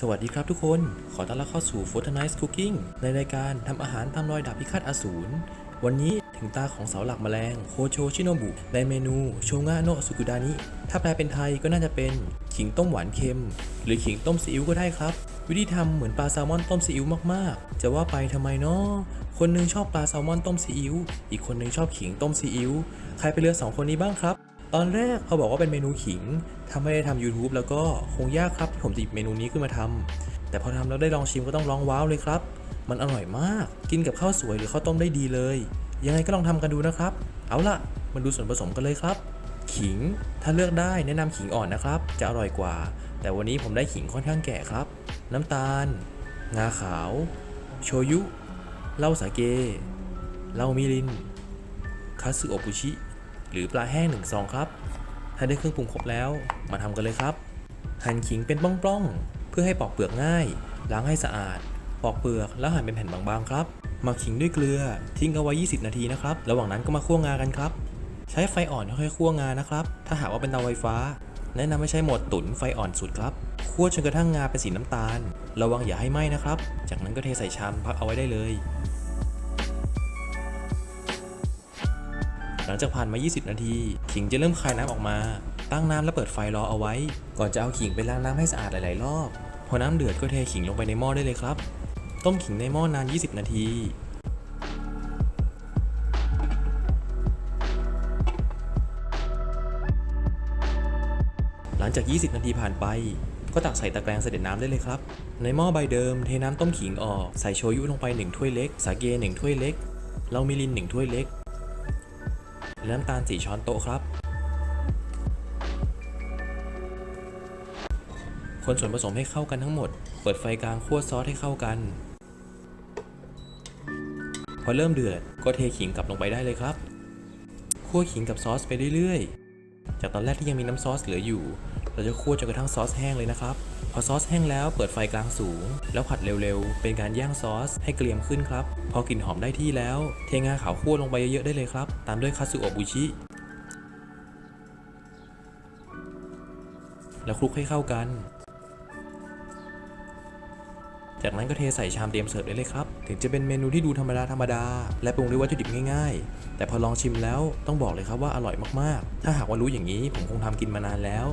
สวัสดีครับทุกคน ขอต้อนรับเข้าสู่ f o r t n i t e Cooking ในรายการทำอาหารตามรอยดาบพิฆาตอสูร วันนี้ถึงตาของเสาหลักแมลงโคโชชิโนบุ ในเมนูโชงะโนะสุกุดานิ ถ้าแปลเป็นไทยก็น่าจะเป็น ขิงต้มหวานเค็ม หรือขิงต้มซีอิ๊วก็ได้ครับ วิธีทำเหมือนปลาแซลมอนต้มซีอิ๊วมากๆ จะว่าไปทำไมเนาะคนหนึงชอบปลาแซลมอนต้มซีอิ๊วอีกคนหนึงชอบขิงต้มซีอิ๊วใครไปเลือกสองคนนี้บ้างครับ ตอนแรกเขาบอกว่าเป็นเมนูขิงถ้าไม่ได้ทำ YouTube แล้วก็คงยากครับที่ผมจะหยิบเมนูนี้ขึ้นมาทำแต่พอทำแล้วได้ลองชิมก็ต้องร้องว้าวเลยครับ มันอร่อยมาก กินกับข้าวสวยหรือข้าวต้มได้ดีเลย ยังไงก็ลองทำกันดูนะครับ เอาล่ะมาดูส่วนผสมกันเลยครับ ขิง ถ้าเลือกได้แนะนำขิงอ่อนนะครับ จะอร่อยกว่า แต่วันนี้ผมได้ขิงค่อนข้างแก่ครับ น้ำตาล งาขาว โชยุ เหล้าสาเก เหล้ามิรินคัตสึโอบุชิ หรือปลาแห้งหนึ่งซองครับ ถ้าได้เครื่องปรุงครบแล้วมาทำกันเลยครับ หั่นขิงเป็นปล้องๆ เพื่อให้ปอกเปลือกง่าย ล้างให้สะอาด ปอกเปลือกแล้วหั่นเป็นแผ่นบางๆครับหมักขิงด้วยเกลือทิ้งเอาไว้ 20 นาทีนะครับ ระหว่างนั้นก็มาคั่วงากันครับ ใช้ไฟอ่อนค่อยๆคั่วงานะครับ ถ้าหากว่าเป็นเตาไฟฟ้า แนะนำให้ใช้โหมดตุ๋นไฟอ่อนสุดครับ คั่วจนกระทั่งงาเป็นสีน้ำตาล ระวังอย่าให้ไหม้นะครับ จากนั้นก็เทใส่ชามพักเอาไว้ได้เลย หลังจากผ่านมา 20 นาที ขิงจะเริ่มคายน้ำออกมา ตั้งน้ำแล้วเปิดไฟรอเอาไว้ ก่อนจะเอาขิงไปล้างน้ำให้สะอาดหลาย ๆ รอบ พอน้ำเดือดก็เทขิงลงไปในหม้อได้เลยครับ ต้มขิงในหม้อนาน 20 นาที หลังจาก 20 นาทีผ่านไป ก็ตักใส่ตะแกรงเสด็จน้ำได้เลยครับ ในหม้อใบเดิมเทน้ำต้มขิงออก ใส่โชยุลงไป 1 ถ้วยเล็ก สาเก 1 ถ้วยเล็กเหล้ามิริน 1 ถ้วยเล็ก และน้ำตาล 4 ช้อนโต๊ะครับ คนส่วนผสมให้เข้ากันทั้งหมด เปิดไฟกลางคั่วซอสให้เข้ากัน พอเริ่มเดือดก็เทขิงกลับลงไปได้เลยครับคั่วขิงกับซอสไปเรื่อยๆ จากตอนแรกที่ยังมีน้ำซอสเหลืออยู่ เราจะคั่วจนกระทั่งซอสแห้งเลยนะครับ พอซอสแห้งแล้วเปิดไฟกลางสูง แล้วผัดเร็วๆ เป็นการย่างซอสให้เกรียมขึ้นครับ พอกลิ่นหอมได้ที่แล้ว เทงาขาวคั่วลงไปเยอะๆได้เลยครับ ตามด้วยคัตสึโอบุชิแล้วคลุกให้เข้ากัน จากนั้นก็เทใส่ชามเตรียมเสิร์ฟได้เลยครับ ถึงจะเป็นเมนูที่ดูธรรมดาธรรมดา และปรุงด้วยวัตถุดิบง่ายๆ แต่พอลองชิมแล้วต้องบอกเลยครับว่าอร่อยมากๆ ถ้าหากว่ารู้อย่างนี้ผมคงทำกินมานานแล้ว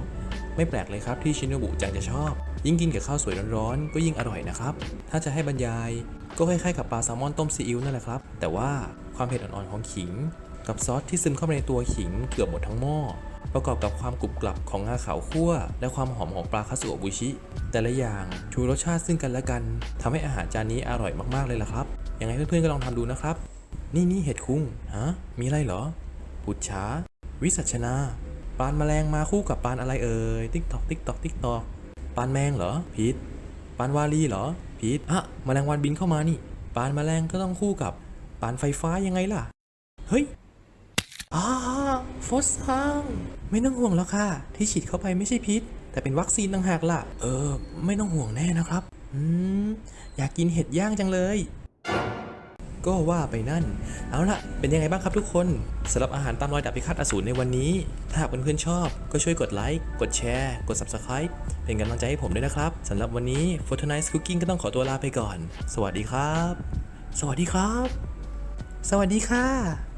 ไม่แปลกเลยครับที่ชินโนบุจังจะชอบ ยิ่งกินกับข้าวสวยร้อนๆก็ยิ่งอร่อยนะครับ ถ้าจะให้บรรยาย ก็คล้ายๆกับปลาแซลมอนต้มซีอิ๊วนั่นแหละครับ แต่ว่าความเผ็ดอ่อนๆของขิง กับซอสที่ซึมเข้าไปในตัวขิงเกือบหมดทั้งหม้อ ประกอบกับความกรุบกรับของงาขาวคั่ว และความหอมของปลาคาสึโอบุชิ แต่ละอย่างชูรสชาติซึ่งกันและกันทำให้อาหารจานนี้อร่อยมากๆเลยล่ะครับ ยังไงเพื่อนๆก็ลองทำดูนะครับ นี่นี่เห็ดคุ้งฮะมีอะไรเหรอปุจฉาวิสัชนาปานแมลงมาคู่กับปานอะไรเอ่ยติ๊กตอกติ๊กตอกติ๊กตอกปานแมงเหรอพีทปานวาลีเหรอพีทอะแมลงวันบินเข้ามานี่ ปานแมลงก็ต้องคู่กับ ปานไฟฟ้ายังไงล่ะ เฮ้ย อาฟอสซังไม่ต้องห่วงแล้วค่ะ ที่ฉีดเข้าไปไม่ใช่พิษ แต่เป็นวัคซีนต่างหากล่ะ เออ ไม่ต้องห่วงแน่นะครับ อืม อยากกินเห็ดย่างจังเลย ก็ว่าไปนั่น เอาล่ะ เป็นยังไงบ้างครับทุกคนสำหรับอาหารตามรอยดาบพิฆาตอสูรในวันนี้ ถ้าหากเพื่อนๆชอบ ก็ช่วยกดไลค์ กดแชร์ กด Subscribe เป็นกำลังใจให้ผมด้วยนะครับสำหรับวันนี้ f o r t n i t e Cooking ก็ต้องขอตัวลาไปก่อน สวัสดีครับ สวัสดีครับ สวัสดีค่ะ